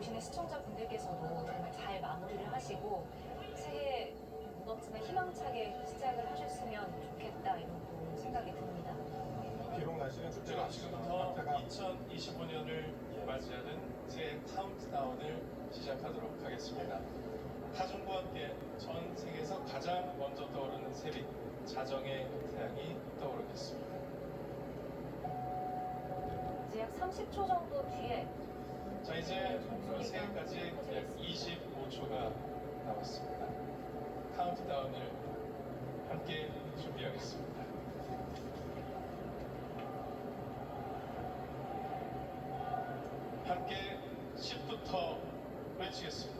보시는 시청자분들께서도 정말 잘 마무리를 하시고 새해 무겁지만 희망차게 시작을 하셨으면 좋겠다 이런 또 생각이 듭니다. 비록 날씨는 춥지가 제가 않지만 지금부터 상태가 2025년을 맞이하는 새해 카운트다운을 시작하도록 하겠습니다. 타종과 함께 전 세계에서 가장 먼저 떠오르는 세빛, 자정의 태양이 떠오르겠습니다. 이제 약 30초 정도 뒤에 자 이제 새해까지 약 25초가 남았습니다. 카운트다운을 함께 준비하겠습니다. 함께 10부터 외치겠습니다.